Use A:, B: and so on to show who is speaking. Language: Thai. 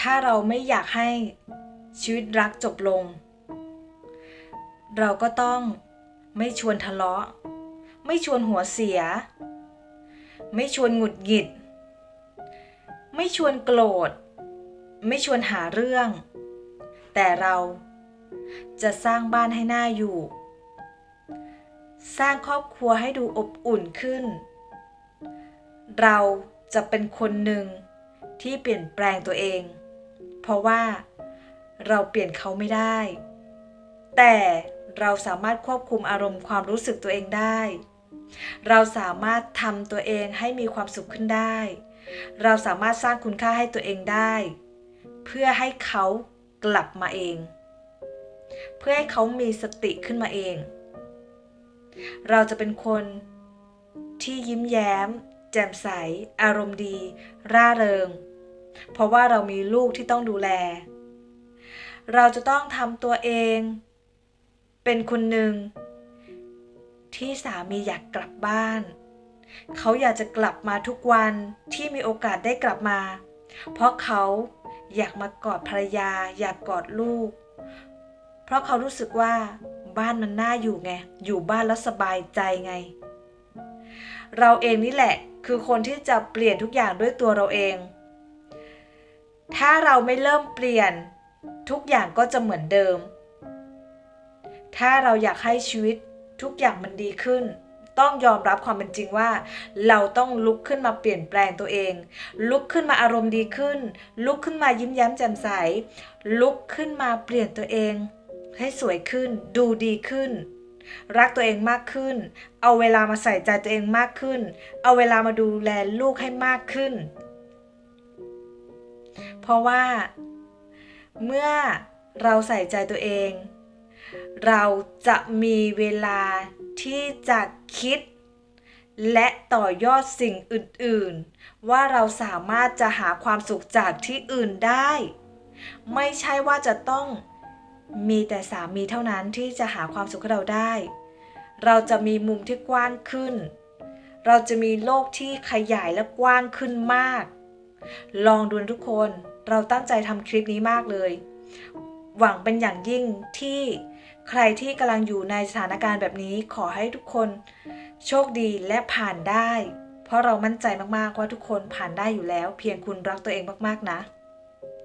A: ถ้าเราไม่อยากให้ชีวิตรักจบลง เราก็ต้องไม่ชวนทะเลาะ ไม่ชวนหัวเสีย ไม่ชวนหงุดหงิด ไม่ชวนโกรธ ไม่ชวนหาเรื่อง แต่เราจะสร้างบ้านให้หน่าอยู่ สร้างครอบครัวให้ดูอบอุ่นขึ้น เราจะเป็นคนหนึ่งที่เปลี่ยนแปลงตัวเอง เพราะว่าเราเปลี่ยนเขาไม่ได้ แต่เราสามารถควบคุมอารมณ์ความรู้สึกตัวเองได้ เราสามารถทำตัวเองให้มีความสุขขึ้นได้ เราสามารถสร้างคุณค่าให้ตัวเองได้ เพื่อให้เขากลับมาเอง เพื่อให้เขามีสติขึ้นมาเอง เราจะเป็นคนที่ยิ้มแย้ม แจ่มใส อารมณ์ดี ร่าเริง เพราะว่าเรามีลูกที่ต้องดูแล เราจะต้องทำตัวเอง เป็นคนหนึ่ง ที่สามีอยากกลับบ้าน เขาอยากจะกลับมาทุกวันที่มีโอกาสได้กลับมา เพราะเขาอยากมากอดภรรยา อยากกอดลูก เพราะเขารู้สึกว่าบ้านมันน่าอยู่ไง อยู่บ้านแล้วสบายใจไง เราเองนี่แหละคือคนที่จะเปลี่ยนทุกอย่างด้วยตัวเราเอง ถ้าเราไม่เริ่มเปลี่ยน ทุกอย่างก็จะเหมือนเดิม ถ้าเราอยากให้ชีวิตทุกอย่างมันดีขึ้น ต้องยอมรับความเป็นจริงว่า เราต้องลุกขึ้นมาเปลี่ยนแปลงตัวเอง ลุกขึ้นมาอารมณ์ดีขึ้น ลุกขึ้นมายิ้มแย้มแจ่มใส ลุกขึ้นมาเปลี่ยนตัวเอง ให้สวยขึ้น ดูดีขึ้น รักตัวเองมากขึ้น เอาเวลามาใส่ใจตัวเองมากขึ้น เอาเวลามาดูแลลูกให้มากขึ้น เพราะว่า เมื่อเราใส่ใจตัวเอง เราจะมีเวลาที่จะคิด และต่อยอดสิ่งอื่น ๆ ว่าเราสามารถจะหาความสุขจากที่อื่นได้ ไม่ใช่ว่าจะต้องมีแต่สามีเท่านั้นที่จะหาความสุขให้เราได้ เราจะมีมุมที่กว้างขึ้น เราจะมีโลกที่ขยายและกว้างขึ้นมาก ลองดูนทุกคน เราตั้งใจทำคลิปนี้มากเลย หวังเป็นอย่างยิ่งที่ใครที่กำลังอยู่ในสถานการณ์แบบนี้ขอให้ทุกคนโชคดีและผ่านได้ เพราะเรามั่นใจมากๆว่าทุกคนผ่านได้อยู่แล้ว เพียงคุณรักตัวเองมากๆนะ